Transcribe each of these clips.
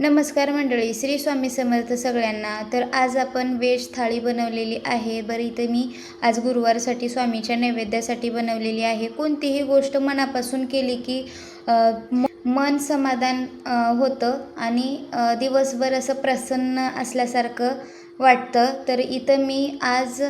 नमस्कार मंडळी श्री स्वामी समर्थ सगळ्यांना. तर आज आपण वेज थाळी बनवलेली आहे. बरं इथं मी आज गुरुवारसाठी स्वामीच्या नैवेद्यासाठी बनवलेली आहे. कोणतीही गोष्ट मनापासून केली की मन समाधान होतं आणि दिवसभर असं प्रसन्न असल्यासारखं वाटतं. तर इथं मी आज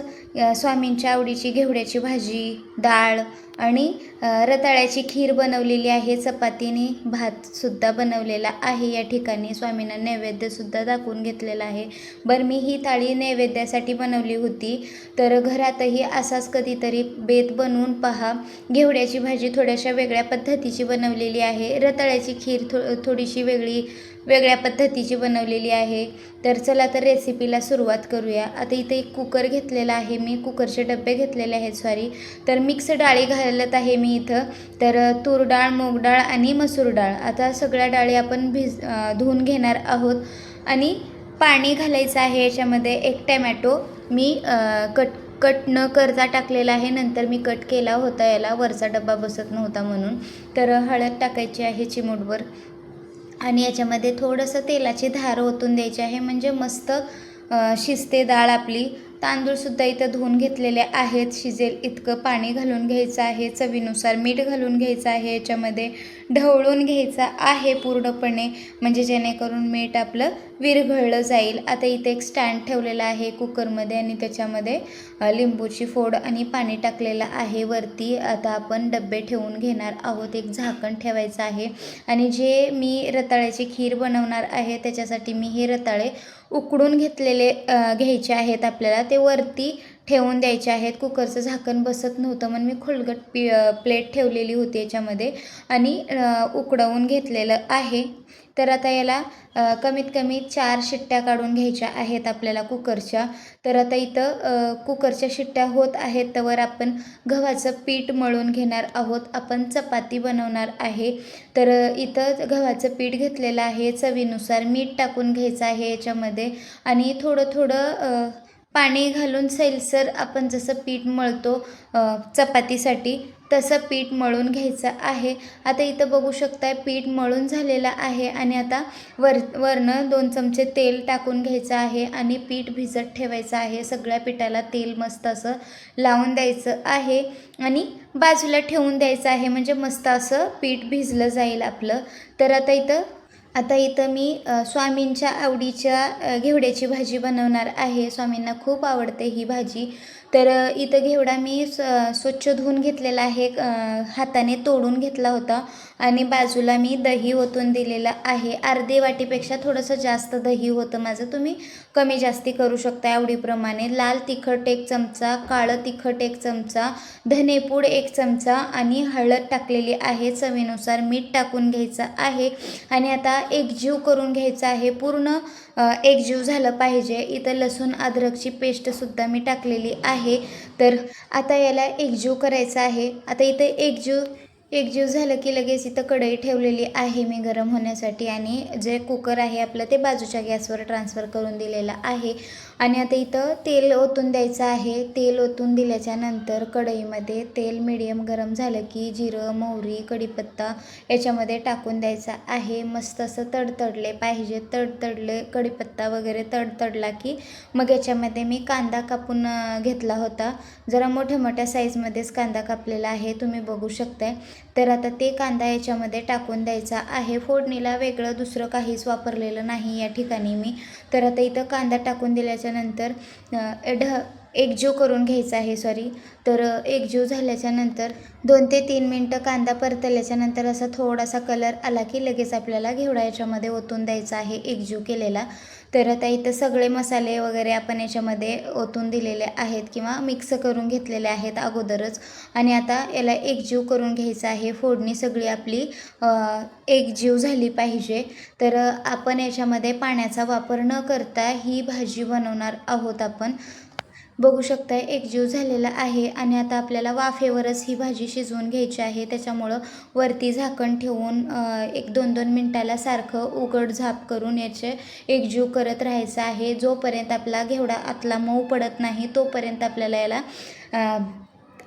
स्वामींच्या आवडीची घेवड्याची भाजी डाळ आणि रताळ्याची खीर बनवलेली आहे चपातीने भातसुद्धा बनवलेला आहे. या ठिकाणी स्वामींना नैवेद्यसुद्धा दाखवून घेतलेला आहे. बरं मी ही थाळी नैवेद्यासाठी बनवली होती. तर घरातही असाच कधीतरी बेत बनवून पहा. घेवड्याची भाजी थोड्याशा वेगळ्या पद्धतीची बनवलेली आहे. रताळ्याची खीर थो थोडीशी वेगळी वेगळ्या पद्धतीची बनवलेली आहे. तर चला तर रेसिपीला सुरुवात करूया. आता इथे एक कुकर घेतलेला आहे. मी कुकरचे डबे घेतलेले आहेत सॉरी तर मिक्स डाळी घालत आहे मी इथं. तर तूर डाळ मूग डाळ आणि मसूर डाळ. आता सगळ्या डाळी आपण भिज धुवून घेणार आहोत. आणि पाणी घालायचं आहे याच्यामध्ये. एक टॅमॅटो मी कट कट न करता टाकलेला आहे. नंतर मी कट केला होता याला. वरचा डब्बा बसत नव्हता म्हणून. तर हळद टाकायची आहे चिमूटभर. आणि याच्यामध्ये थोडंसं तेलाची धार ओतून द्यायची आहे. म्हणजे मस्त शिस्ते शिजते डाळ आपली. तांदूळसुद्धा इथं धुवून घेतलेले आहेत. शिजेल इतकं पाणी घालून घ्यायचं आहे. चवीनुसार मीठ घालून घ्यायचं आहे. याच्यामध्ये ढवळून घ्यायचं आहे पूर्णपणे. म्हणजे जेणेकरून मीठ आपलं विरघळलं जाईल. आता इथे एक स्टँड ठेवलेला आहे कुकरमध्ये आणि त्याच्यामध्ये लिंबूची फोड आणि पाणी टाकलेलं आहे. वरती आता आपण डबे ठेवून घेणार आहोत. एक झाकण ठेवायचं आहे. आणि जे मी रताळ्याची खीर बनवणार आहे त्याच्यासाठी मी हे रताळे उकडून घेतलेले घ्यायचे आहेत आपल्याला. ते वरती ठेवून द्यायचे आहेत. कुकरचं झाकण बसत नव्हतं. म्हणून मी खोलगट पी प्लेट ठेवलेली होती याच्यामध्ये. आणि उकडवून घेतलेलं आहे. तर आता याला कमीत कमी चार शिट्ट्या काढून घ्यायच्या आहेत आपल्याला कुकरच्या. तर आता इथं कुकरच्या शिट्ट्या होत आहेत. तर आपण गव्हाचं पीठ मळून घेणार आहोत. आपण चपाती बनवणार आहे. तर इथं गव्हाचं पीठ घेतलेलं आहे. चवीनुसार मीठ टाकून घ्यायचं आहे याच्यामध्ये. आणि थोडं थोडं पाणी घालून सैलसर आपण जसं पीठ मळतो चपातीसाठी तसं पीठ मळून घ्यायचं आहे. आता इथं बघू शकताय पीठ मळून झालेलं आहे आणि आता वर वरनं दोन चमचे तेल टाकून घ्यायचं आहे आणि पीठ भिजत ठेवायचं आहे. सगळ्या पिठाला तेल मस्त असं लावून द्यायचं आहे आणि बाजूला ठेवून द्यायचं आहे. म्हणजे मस्त असं पीठ भिजलं जाईल आपलं. तर आता इथं आता इथं मी स्वामींच्या आवडीच्या घेवड्याची भाजी बनवणार आहे. स्वामींना खूप आवडते ही भाजी. तर इथं घेवडा मी स स्वच्छ धुवून घेतलेला आहे. हाताने तोडून घेतला होता आणि बाजूला मी दही ओतून दिलेलं आहे. अर्धी वाटीपेक्षा थोडंसं जास्त दही होतं माझं. तुम्ही कमी जास्ती करू शकता आवडीप्रमाणे. लाल तिखट एक चमचा काळं तिखट एक चमचा धनेपूड एक चमचा आणि हळद टाकलेली आहे. चवीनुसार मीठ टाकून घ्यायचं आहे आणि आता एकजीव करून घ्यायचा आहे. पूर्ण एकजीव झालं पाहिजे. इथं लसूण अद्रकची पेस्टसुद्धा मी टाकलेली आहे. आहे. तर आता याला एकजीव करायचं आहे. आता इथे एकजीव एकजीव झालं की लगेच इथं कढई ठेवलेली आहे मी गरम होण्यासाठी आणि जे कुकर आहे आपलं ते बाजूच्या गॅसवर ट्रान्सफर करून दिलेलं आहे. आणि आता इथं तेल ओतून द्यायचं आहे. तेल ओतून दिल्याच्या नंतर कढईमध्ये तेल मिडियम गरम झालं की जिरं मोहरी कढीपत्ता याच्यामध्ये टाकून द्यायचा आहे. मस्त असं तडतडले पाहिजे. तडतडले कढीपत्ता वगैरे तडतडला की मग याच्यामध्ये मी कांदा कापून घेतला होता. जरा मोठ्या मोठ्या साईजमध्येच कांदा कापलेला आहे. तुम्ही बघू शकताय. तर आता ते कांदा याच्यामध्ये टाकून द्यायचा आहे. फोडणीला वेगळं दुसरं काहीच वापरलेलं नाही या ठिकाणी मी. तर आता इथं कांदा टाकून दिल्याच्या त्याच्यानंतर एढ एकजीव करून घ्यायचा आहे सॉरी तर एकजीव झाल्याच्यानंतर दोन ते तीन मिनटं कांदा परतल्याच्या नंतर असा थोडासा कलर आला की लगेच आपल्याला घेवडा याच्यामध्ये ओतून द्यायचा आहे एकजीव केलेला. तर आता इथं सगळे मसाले वगैरे आपण याच्यामध्ये ओतून दिलेले आहेत किंवा मिक्स करून घेतलेले आहेत अगोदरच. आणि आता याला एकजीव करून घ्यायचा आहे फोडणी सगळी आपली एकजीव झाली पाहिजे. तर आपण याच्यामध्ये पाण्याचा वापर न करता ही भाजी बनवणार आहोत आपण. बघू शकताय एकजीव झालेला आहे आणि आता आपल्याला वाफेवरच ही भाजी शिजवून घ्यायची आहे. त्याच्यामुळं वरती झाकण ठेवून एक दोन दोन मिनटाला सारखं उघड झाप करून याचे एकजीव करत राहायचं आहे. जोपर्यंत आपला घेवडा आतला मऊ पडत नाही तोपर्यंत आपल्याला याला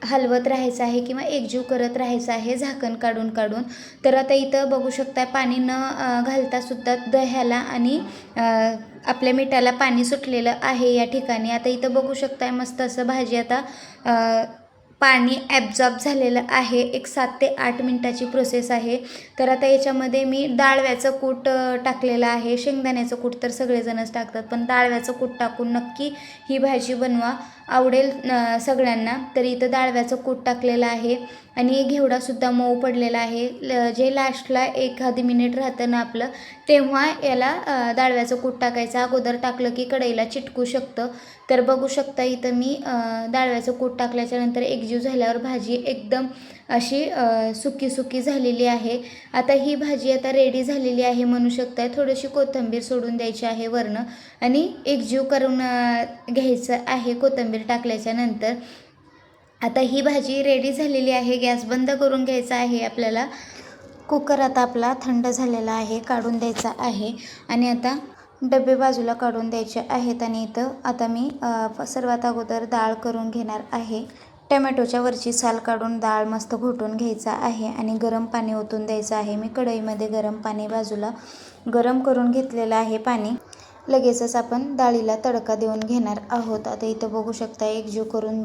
हलवत राहायचं आहे किंवा एकजीव करत राहायचं आहे झाकण काढून काढून. तर आता इथं बघू शकता पाणी न घालतासुद्धा घालता सुद्धा दह्याला आणि आपल्या मिठाला पाणी सुटलेलं आहे या ठिकाणी. आता इथं बघू शकताय मस्त असं भाजी आता पाणी ॲब्झॉर्ब झालेलं आहे. एक सात ते आठ मिनटाची प्रोसेस आहे. तर आता याच्यामध्ये मी डाळव्याचं कूट टाकलेलं आहे. शेंगदाण्याचं कूट तर सगळेजणच टाकतात पण डाळव्याचं कूट टाकून नक्की ही भाजी बनवा. आवडेल सगळ्यांना. तर इथं डाळव्याचं कूट टाकलेलं आहे आणि घेवडासुद्धा मऊ पडलेला आहे. ल जे लास्टला एखादी मिनिट राहतं ना आपलं तेव्हा याला डाळव्याचं कूट टाकायचं. अगोदर टाकलं की कढईला चिटकू शकतं. तर बघू शकता इथं मी डाळव्याचं कूट टाकल्याच्यानंतर एकजीव झाल्यावर भाजी एकदम अशी सुकी सुकी झालेली आहे. आता ही भाजी आता रेडी झालेली आहे म्हणू शकताय. थोडीशी कोथिंबीर सोडून द्यायची आहे वरनं आणि एकजीव करून घ्यायचं आहे कोथिंबीर टाकल्याच्या नंतर. आता ही भाजी रेडी झालेली आहे. गॅस बंद करून घ्यायचा आहे आपल्याला. कुकर आता आपला थंड झालेला आहे काढून द्यायचा आहे. आणि आता डबे बाजूला काढून द्यायचे आहेत आणि इथं आता मी सर्वात अगोदर डाळ करून घेणार आहे. टमॅटोच्या वरची साल काढून डाळ मस्त घोटून घ्यायचा आहे आणि गरम पाणी ओतून द्यायचं आहे. मी कढईमध्ये गरम पाणी बाजूला गरम करून घेतलेलं आहे पाणी. लगेचच आपण डाळीला तडका देऊन घेणार आहोत. आता इथं बघू शकता एकजीव करून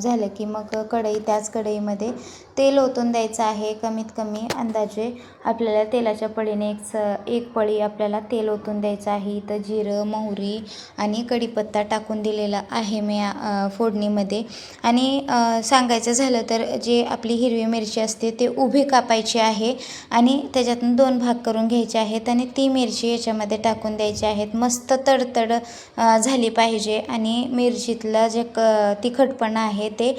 झालं की मग कढई त्याच कढईमध्ये तेल ओतून द्यायचं आहे कमीत कमी अंदाजे. आपल्याला तेलाच्या पळीने एक स एक पळी आपल्याला तेल ओतून द्यायचं आहे. इथं जिरं मोहरी आणि कढीपत्ता टाकून दिलेला आहे मी फोडणीमध्ये. आणि सांगायचं झालं तर जे आपली हिरवी मिरची असते ते उभी कापायची आहे आणि त्याच्यातून दोन भाग करून घ्यायचे आहेत आणि ती मिरची याच्यामध्ये टाकून द्यायची आहेत. मस्त तडतड झाली पाहिजे आणि मिरचीतलं जे क तिखटपणा आहे ते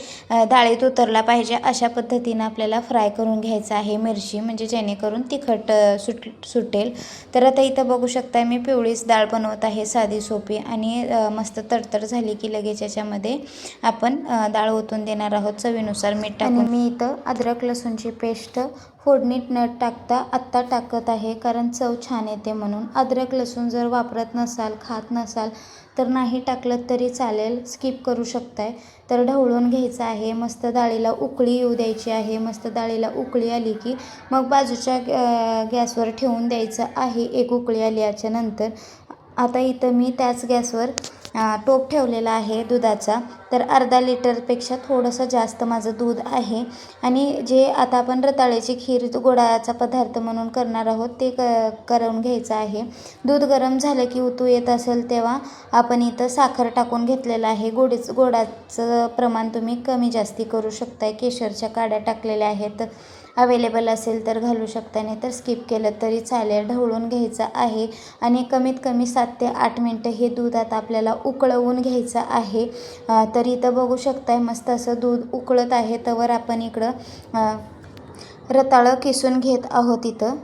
डाळीत उतरला पाहिजे अशा पद्धती पद्धतीनं आपल्याला फ्राय करून घ्यायचं आहे मिरची म्हणजे जेणेकरून तिखट सुट सुटेल. तर आता इथं बघू शकता मी पिवळीच डाळ बनवत आहे साधी सोपी. आणि मस्त तडतड झाली की लगेच याच्यामध्ये आपण डाळ ओतून देणार आहोत चवीनुसार मीठ टाकून. मी इथं अद्रक लसूणची पेस्ट फोडणीत न टाकता आत्ता टाकत आहे कारण चव छान येते म्हणून. अद्रक लसूण जर वापरत नसाल खात नसाल तर नाही टाकलं तरी चालेल. स्किप करू शकताय. तर ढवळून घ्यायचं आहे. मस्त डाळीला उकळी येऊ द्यायची आहे. मस्त डाळीला उकळी आली की मग बाजूच्या गॅसवर ठेवून द्यायचं आहे. एक उकळी आल्याच्यानंतर आता इथं मी त्याच गॅसवर टोप ठेवलेला आहे दुधाचा. तर अर्धा लिटरपेक्षा थोडंसं जास्त माझं दूध आहे. आणि जे आता आपण रताळ्याची खीर गोडाचा पदार्थ म्हणून करणार आहोत ते क करून घ्यायचं आहे. दूध गरम झालं की उतू येत असेल तेव्हा आपण इथं साखर टाकून घेतलेलं आहे. गोडीच गोडाचं प्रमाण तुम्ही कमी जास्ती करू शकताय. केशरच्या काड्या टाकलेल्या आहेत. अवेलेबल असेल तर घालू शकता नाही तर स्किप केलं तरी चालेल. ढवळून घ्यायचं आहे आणि कमीत कमी सात ते आठ मिनटं हे दूध आता आपल्याला उकळवून घ्यायचं आहे. तर इथं बघू शकताय मस्त असं दूध उकळत आहे. तवर आपण इकडं रताळं किसून घेत आहोत इथं.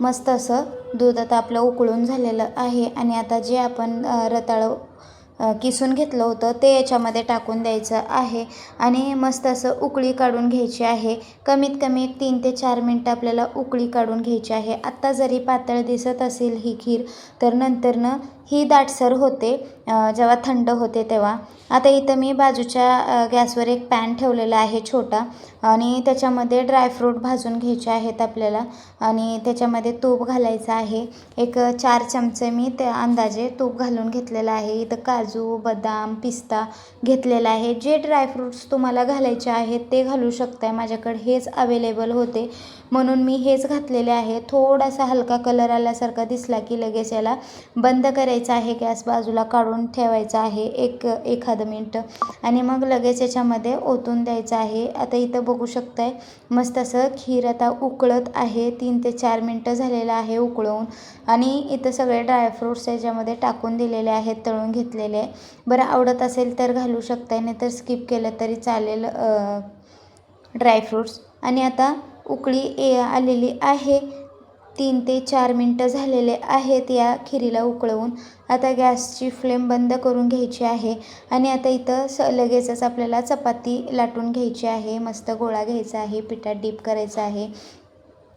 मस्त असं दूध आता आपलं उकळून झालेलं आहे. आणि आता जे आपण रताळं किसून घेतलं होतं ते याच्यामध्ये टाकून द्यायचं आहे. आणि मस्त असं उकळी काढून घ्यायची आहे. कमीत कमी तीन ते चार मिनटं आपल्याला उकळी काढून घ्यायची आहे. आत्ता जरी पातळ दिसत असेल ही खीर तर नंतरनं ही दाटसर होते. जेव्हा थंड होते तेव्हा. आता इथं मी बाजूच्या गॅसवर एक पॅन ठेवलेला आहे छोटा आणि त्याच्यामध्ये ड्रायफ्रूट भाजून घ्यायचे आहेत आपल्याला आणि त्याच्यामध्ये तूप घालायचं आहे. एक चार चमचे मी ते अंदाजे तूप घालून घेतलेलं आहे. इथं काजू बदाम पिस्ता घेतलेला आहे. जे ड्रायफ्रूट्स तुम्हाला घालायचे आहेत ते घालू शकताय. माझ्याकडे हेच अवेलेबल होते. म्हणून मी हेच घातलेले आहे. थोडासा हलका कलर आल्यासारखा दिसला की लगेच याला बंद करायचं आहे. गॅस बाजूला काढून ठेवायचा आहे. एक एखादं मिनटं. आणि मग लगेच याच्यामध्ये ओतून द्यायचं आहे. आता इथं बघू शकताय मस्त असं खीर आता उकळत आहे. तीन ते चार मिनटं झालेलं आहे उकळवून. आणि इथं सगळे ड्रायफ्रूट्स याच्यामध्ये टाकून दिलेले आहेत तळून घेतलेले. बरं आवडत असेल तर घालू शकताय नाही तर स्किप केलं तरी चालेल ड्रायफ्रूट्स आणि आता उकळी ए आलेली आहे. तीन ते चार मिनटं झालेले आहेत या खिरीला उकळवून. आता गॅसची फ्लेम बंद करून घ्यायची आहे आणि आता इथं स लगेचच आपल्याला चपाती लाटून घ्यायची आहे. मस्त गोळा घ्यायचा आहे पिठात डीप करायचा आहे.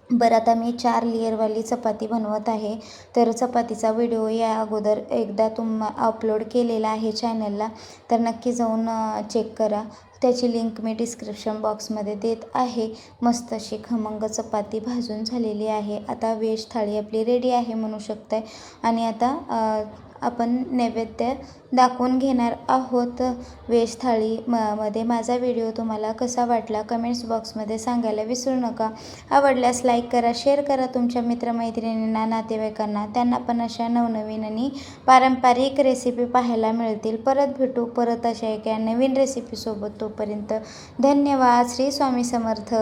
बरं आता मी चार लेअरवाली चपाती बनवत आहे. तर चपातीचा व्हिडिओ या अगोदर एकदा तुम अपलोड केलेला आहे चॅनलला तर नक्की जाऊन चेक करा. त्याची लिंक मी डिस्क्रिप्शन बॉक्समध्ये देत आहे. मस्त अशी खमंग चपाती भाजून झालेली आहे. आता वेज थाळी आपली रेडी आहे म्हणू शकताय. आणि आता आपण नैवेद्य दाखवून घेणार आहोत. व्हेज थाळी म मध्ये माझा व्हिडिओ तुम्हाला कसा वाटला कमेंट्स बॉक्समध्ये सांगायला विसरू नका. आवडल्यास लाईक करा शेअर करा तुमच्या मित्रमैत्रिणींना नातेवाईकांना. त्यांना पण अशा नवनवीन आणि पारंपरिक रेसिपी पाहायला मिळतील. परत भेटू परत अशा एका नवीन रेसिपीसोबत तोपर्यंत धन्यवाद. श्री स्वामी समर्थ.